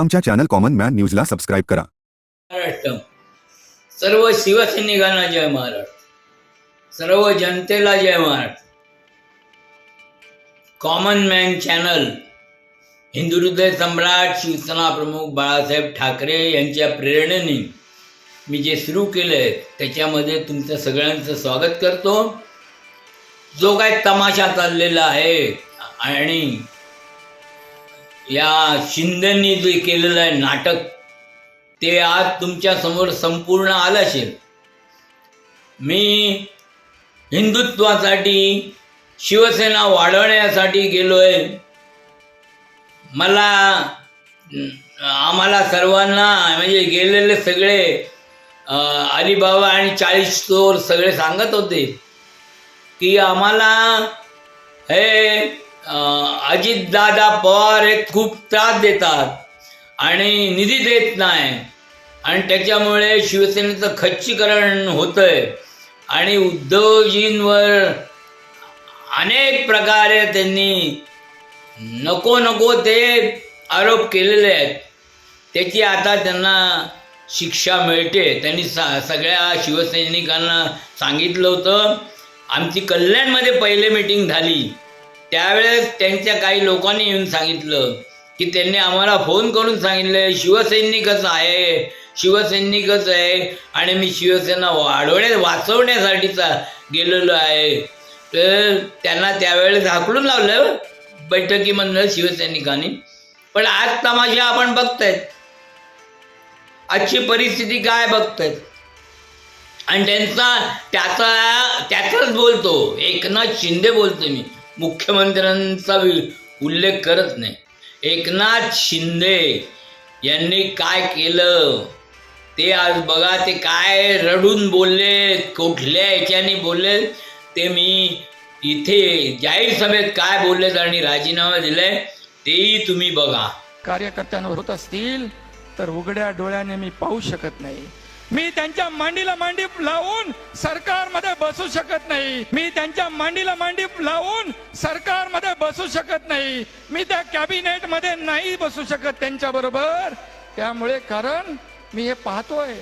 आमच्या channel common man न्यूजला subscribe करा. महाराष्ट्र सर्व शिवसैनिकांना जय महाराष्ट्र सर्व जनतेला जय महाराष्ट्र कॉमन मॅन चॅनल हिंदू हृदय सम्राट शिवसेना प्रमुख बाळासाहेब ठाकरे यांच्या प्रेरणेने मी जे सुरू केलं आहे त्याच्यामध्ये तुमचं सगळ्यांचं स्वागत करतो. जो काय तमाशा चाललेला आहे आणि या शिंदेंनी जे केलेलं आहे नाटक ते आज तुमच्यासमोर संपूर्ण आलं असेल. मी हिंदुत्वासाठी शिवसेना वाढवण्यासाठी गेलो आहे मला आम्हाला सर्वांना म्हणजे गेलेले सगळे अलीबाबा अलिबाबा आणि चाळीस स्टोर सगळे सांगत होते की आम्हाला हे अजितदादा पवार हे खूप त्रास देतात आणि निधी देत नाही. आणि त्याच्यामुळे शिवसेनेचं खच्चीकरण होतंय. आणि उद्धवजींवर अनेक प्रकारे त्यांनी नको नको ते आरोप केलेले आहेत. त्याची आता त्यांना शिक्षा मिळते. त्यांनी सा सगळ्या शिवसैनिकांना सांगितलं होतं. आमची कल्याणमध्ये पहिले मीटिंग झाली. त्यावेळेस त्यांच्या काही लोकांनी येऊन सांगितलं की त्यांनी आम्हाला फोन करून सांगितलं शिवसैनिकच आहे? शिवसैनिकच आहे? आणि मी शिवसेना वाढवण्या वाचवण्यासाठीचा गेलेलो आहे. तर त्यांना त्यावेळेस हाकलून लावलं बैठकीमधनं शिवसैनिकांनी. पण आज तमाशा आपण बघतायत आजची परिस्थिती काय बघतायत आणि त्यांचा त्याचा त्याचाच बोलतो. एकनाथ शिंदे बोलतो मी. मुख्यमंत्र्यांचा वि- उल्लेख करत नाही. एकनाथ शिंदे यांनी काय केलं? ते आज बघा ते काय रडून बोलले कुठल्या याच्याने बोलले? ते मी इथे जाहीर सभेत काय बोललेत आणि राजीनामा दिलाय तेही तुम्ही बघा. कार्यकर्त्यांवर होत असतील तर उघड्या डोळ्याने मी पाहू शकत नाही. मी त्यांच्या मांडीला मांडी लावून सरकारमध्ये बसू शकत नाही. मी त्यांच्या मांडीला मांडी लावून सरकारमध्ये बसू शकत नाही. मी त्या कॅबिनेटमध्ये नाही बसू शकत त्यांच्या बरोबर त्यामुळे कारण मी हे पाहतोय.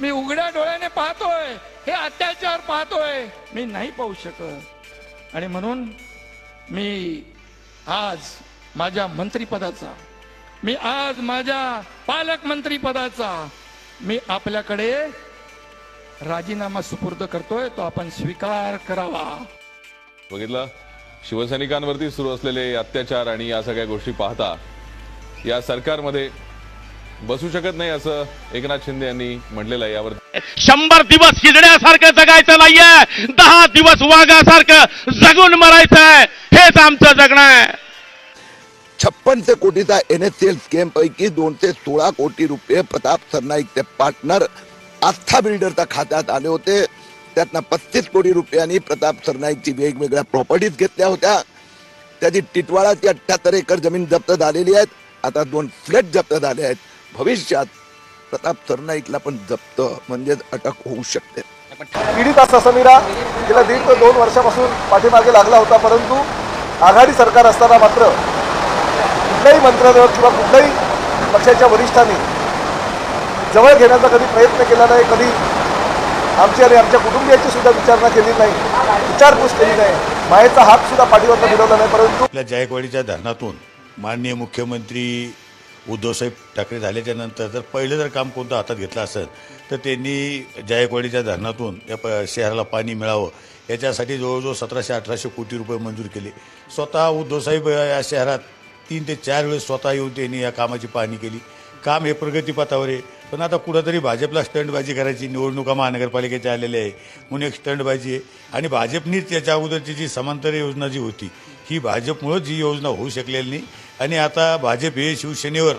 मी उघड्या डोळ्याने पाहतोय. हे अत्याचार पाहतोय. मी नाही पाहू शकत. आणि म्हणून मी आज माझ्या मंत्रिपदाचा मी आज माझ्या पालकमंत्री पदाचा मी आपल्याकडे राजीनामा सुपूर्द करतोय तो आपण स्वीकार करावा. बघितलं? शिवसैनिकांवरती सुरू असलेले अत्याचार आणि या सगळ्या गोष्टी पाहता या सरकारमध्ये बसू शकत नाही असं एकनाथ शिंदे यांनी म्हटलेलं आहे यावर शंभर दिवस शिजण्यासारखं जगायचं नाहीये. दहा दिवस वाघासारखं जगून मरायचं आहे हेच आमचं जगणं आहे. छप्पनशे कोटीचा एन एस एल स्केम पैकी दोनशे सोळा कोटी रुपये प्रताप सरनाईकचे पार्टनर आस्था बिल्डरच्या खात्यात आले होते. त्यातनं पस्तीस कोटी रुपयांनी प्रताप सरनाईकची वेगवेगळ्या प्रॉपर्टीज घेतल्या होत्या. त्याची टिटवाळाची अठ्ठ्याहत्तर एकर जमीन जप्त झालेली आहेत आता दोन फ्लॅट जप्त झाले आहेत. भविष्यात प्रताप सरनाईकला पण जप्त म्हणजेच अटक होऊ शकते. पीडित समीरा तिला दीड ते दोन वर्षापासून पाठीमागे लागला होता परंतु आघाडी सरकार असताना मात्र कुठल्याही मंत्र्याजवळ किंवा कुठल्याही पक्षाच्या वरिष्ठांनी जवळ घेण्याचा कधी प्रयत्न केला नाही कधी आमची आणि आमच्या कुटुंबियाची सुद्धा विचारणा केली नाही विचारपूस केली नाही. मायेचा हात सुद्धा पाठीवर फिरवला नाही परंतु आपल्या जायकवाडीच्या धरणातून माननीय मुख्यमंत्री उद्धवसाहेब ठाकरे झाल्याच्यानंतर जर पहिलं जर काम कोणतं हातात घेतलं असेल तर त्यांनी जायकवाडीच्या धरणातून या प शहराला पाणी मिळावं. याच्यासाठी जवळजवळ सतराशे अठराशे कोटी रुपये मंजूर केले. स्वतः उद्धवसाहेब या शहरात तीन ते चार वेळेस स्वतः येऊन त्यांनी या कामाची पाहणी केली. काम हे प्रगतीपथावर आहे. पण आता कुठंतरी भाजपला स्टंटबाजी करायची निवडणुका महानगरपालिकेच्या आलेल्या आहे. म्हणून एक स्टंटबाजी आहे. आणि भाजपनीच त्याच्या अगोदरची जी समांतर योजना जी होती ही भाजपमुळं जी योजना होऊ शकलेली नाही. आणि आता भाजप हे शिवसेनेवर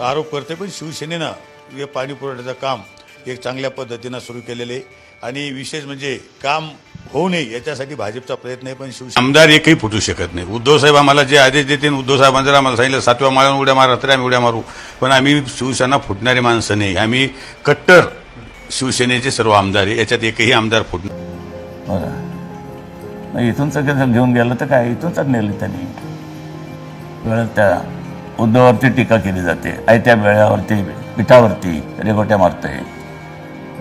आरोप करते पण शिवसेनेनं हे पाणी पुरवठ्याचं काम एक चांगल्या पद्धतीनं सुरू केलेलं आहे. आणि विशेष म्हणजे काम होऊ नये याच्यासाठी भाजपचा प्रयत्न आहे पण शिवसेना आमदार एकही फुटू शकत नाही. उद्धव साहेब आम्हाला जे आदेश देते उद्धव साहेबांनी जर आम्हाला सांगितलं सातव्या माळ्यावर उड्या मारा तरी आम्ही उड्या मारू. पण आम्ही शिवसेना फुटणारी माणसं नाही. आम्ही कट्टर शिवसेनेचे सर्व आमदार आहे. याच्यात एकही आमदार फुटणार बरं. मग इथून सगळं घेऊन गेलं तर काय? इथूनच नेलं त्यांनी. वेळेत त्या उद्धवावरती टीका केली जाते. आयत्या वेळावरती पिठावरती रेगोट्या मारतोय.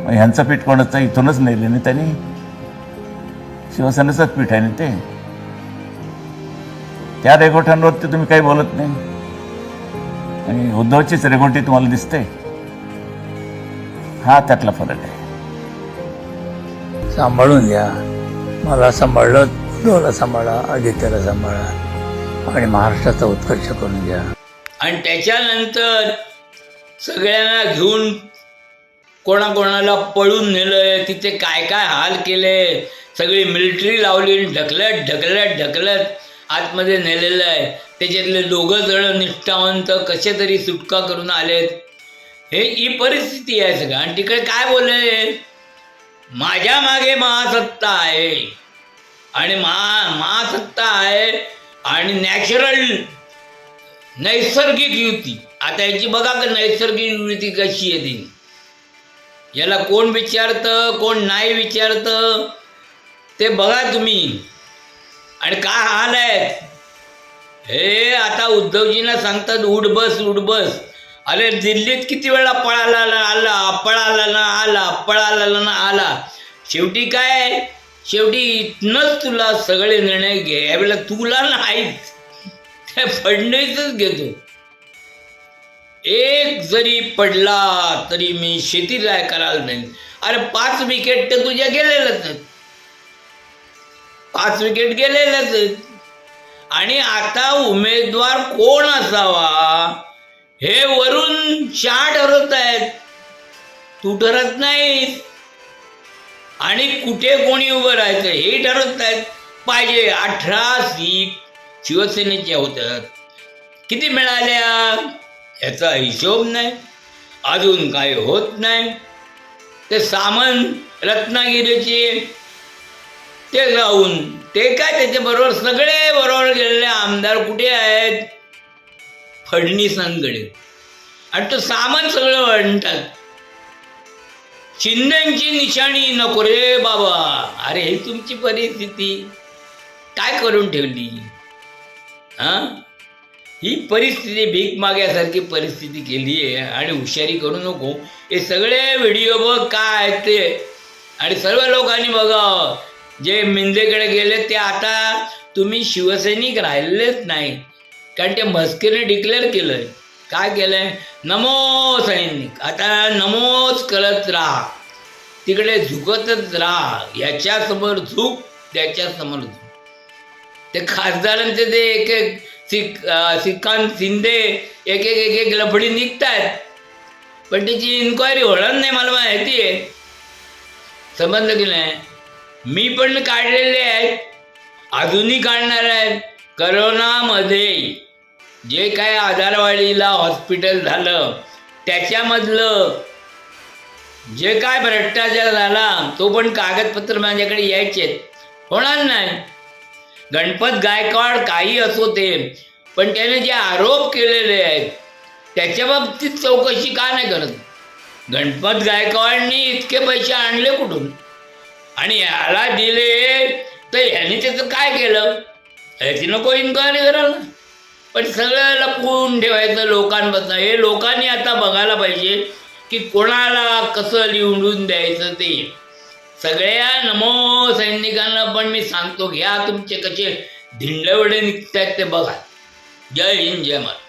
मग ह्यांचं पीठ कोणाचं? इथूनच नेले आणि त्यांनी. शिवसेनेचंच पीठ आहे ना ते? त्या रेगोट्यांवरती तुम्ही काही बोलत नाही. आणि उद्धवचीच रेगोटी तुम्हाला दिसते. हा त्यातला फरक आहे. सांभाळून घ्या. मला सांभाळलं उद्धवला सांभाळा आदित्यला सांभाळा. आणि महाराष्ट्राचा उत्कर्ष करून घ्या. आणि त्याच्यानंतर सगळ्यांना घेऊन कोणाकोणाला पळून नेलंय तिथे काय काय हाल केले सगळी मिलिटरी लावली ढकलत ढकलत ढकलत आतमध्ये नेलेलं आहे. त्याच्यातले दोघं जण निष्ठावंत कसे तरी सुटका करून आलेत. हे ही परिस्थिती आहे सगळं. आणि तिकडे काय बोलले? माझ्या मागे महासत्ता आहे. आणि महा महासत्ता आहे आणि नॅचरल नैसर्गिक युती. आता याची बघा का नैसर्गिक युती कशी आहे ती. याला कोण विचारतं कोण नाही विचारतं? ते बघा तुम्ही. आणि काय हाल आहेत? हे आता उद्धवजींना सांगतात उठ बस उठ बस. अरे दिल्लीत किती वेळा पळाला ना आला पळाला ना आला पळाला ना आला. शेवटी काय? शेवटी इथनंच तुला सगळे निर्णय घ्यायला तुला नाहीच त्या फडणवीसच घेतो. एक जरी पडला तरी मी शेतीला करायला नाही. अरे पाच विकेट तर तुझ्या गेलेलंच आहेत. पाच विकेट गेलेलंच आहेत. आणि आता उमेदवार कोण असावा? हे वरून शहा ठरवत आहेत. तू ठरत नाहीस. आणि कुठे कोणी उभं राहायचं हे ठरवत आहेत. पाहिजे अठरा सीट शिवसेनेच्या होत्या किती मिळाल्या? याचा हिशोब नाही. अजून काही होत नाही. ते सामान रत्नागिरीचे ते जाऊन ते काय त्याच्याबरोबर सगळे बरोबर गेलेले आमदार कुठे आहेत? फडणीसांकडे आणि तो सामान सगळं म्हणतात शिंदेची निशाणी नको रे बाबा. अरे ही तुमची परिस्थिती. काय करून ठेवली? हा? ही परिस्थिती भीक माग्यासारखी परिस्थिती केली आहे आणि हुशारी करू नको. हे सगळे व्हिडिओ बघ काय आहेत ते. आणि सर्व लोकांनी बघावं जे मिंदेकडे गेले ते आता तुम्ही शिवसैनिक राहिलेच नाही. कारण ते मस्कीने डिक्लेअर केलंय. काय केलंय? नमो सैनिक आता नमोच करत राहा. तिकडे झुकतच राहा. याच्यासमोर झुक त्याच्यासमोर झुक. ते खासदारांचे ते एक एक सिख सिक्कांत शिंदे एक एक एक एक लफडी निघतायत. पण त्याची इन्क्वायरी होणार नाही मला माहिती आहे. संबंध की नाही? मी पण काढलेले आहेत. अजूनही काढणार आहेत. करोनामध्ये जे काय आधारवाडीला हॉस्पिटल झालं त्याच्यामधलं जे काय भ्रष्टाचार झाला तो पण कागदपत्र माझ्याकडे यायचे होणार नाही. गणपत गायकवाड काही असो ते पण त्याने जे आरोप केलेले आहेत त्याच्या बाबतीत चौकशी का नाही करत? गणपत गायकवाडनी इतके पैसे आणले कुठून? आणि याला दिले. तर ह्याने त्याचं काय केलं? ह्याची नको इन्क्वायरी करायला. पण सगळं लपवून ठेवायचं लोकांपासून हे लोकांनी आता बघायला पाहिजे की कोणाला कसं निवडून द्यायचं ते. सगळ्या नमो सैनिकांना पण मी सांगतो घ्या तुमचे कसे धिंडवडे निघतात ते बघा. जय हिंद जय महाराज